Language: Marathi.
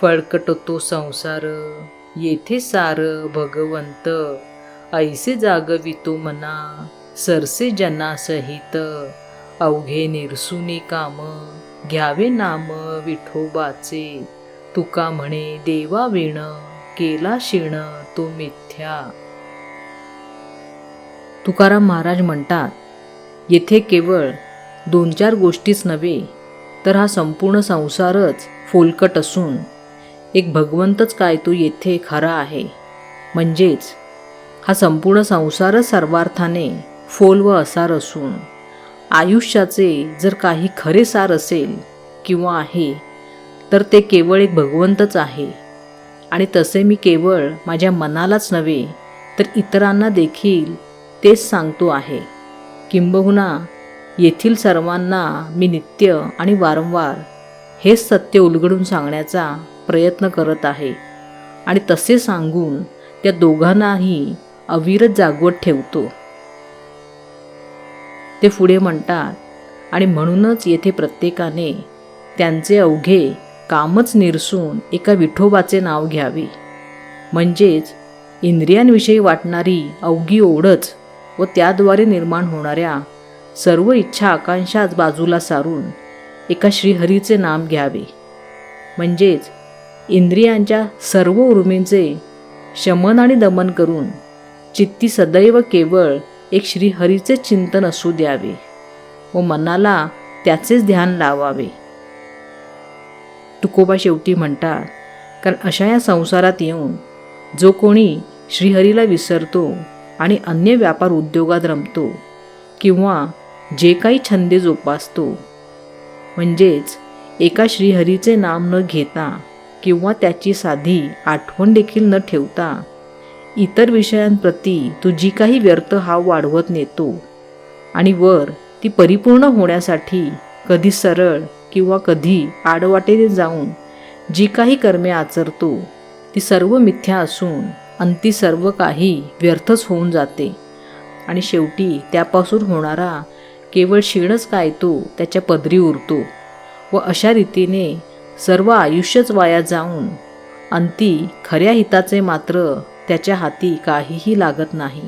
फळकट तो संसार येथे सार भगवंत. ऐसे जागवितो मना सरसे जनासहित अवघे निरसुनी काम घ्यावे नाम विठोबाचे. तुका म्हणे देवा विण केला शिण तो मिथ्या. तुकाराम महाराज म्हणतात येथे केवळ दोन चार गोष्टीच नव्हे तर हा संपूर्ण संसारच फोलकट असून एक भगवंतच काय तो येथे खरा आहे. म्हणजेच हा संपूर्ण संसारच सर्वार्थाने फोल व असार असून आयुष्याचे जर काही खरे सार असेल किंवा आहे तर ते केवळ एक भगवंतच आहे. आणि तसे मी केवळ माझ्या मनालाच नव्हे तर इतरांना देखील तेच सांगतो आहे. किंबहुना येथील सर्वांना मी नित्य आणि वारंवार हेच सत्य उलगडून सांगण्याचा प्रयत्न करत आहे. आणि तसे सांगून त्या दोघांनाही अविरत जागवत ठेवतो. ते पुढे म्हणतात आणि म्हणूनच येथे प्रत्येकाने त्यांचे अवघे कामच निरसून एका विठोबाचे नाव घ्यावे. म्हणजेच इंद्रियांविषयी वाटणारी अवघी ओढच व त्याद्वारे निर्माण होणाऱ्या सर्व इच्छा आकांक्षाच बाजूला सारून एका श्रीहरीचे नाम घ्यावे. म्हणजेच इंद्रियांच्या सर्व उर्मींचे शमन आणि दमन करून चित्ती सदैव केवळ एक श्रीहरीचे चिंतन असू द्यावे व मनाला त्याचेच ध्यान लावावे. तुकोबा शेवटी म्हणतात कारण अशा या संसारात येऊन जो कोणी श्रीहरीला विसरतो आणि अन्य व्यापार उद्योगात रमतो किंवा जे काही छंदे जोपासतो म्हणजेच एका श्रीहरीचे नाम न घेता किंवा त्याची साधी आठवण देखील न ठेवता इतर विषयांप्रती तो जी काही व्यर्थ हा वाढवत नेतो. आणि वर ती परिपूर्ण होण्यासाठी कधी सरळ किंवा कधी आडवाटेने जाऊन जी काही कर्मे आचरतो ती सर्व मिथ्या असून अंती सर्व काही व्यर्थच होऊन जाते. आणि शेवटी त्यापासून होणारा केवळ क्षीणच काय तो त्याच्या पदरी उरतो व अशा रीतीने सर्व आयुष्यच वाया जाऊन अंती खऱ्या हिताचे मात्र त्याच्या हाती काहीही लागत नाही.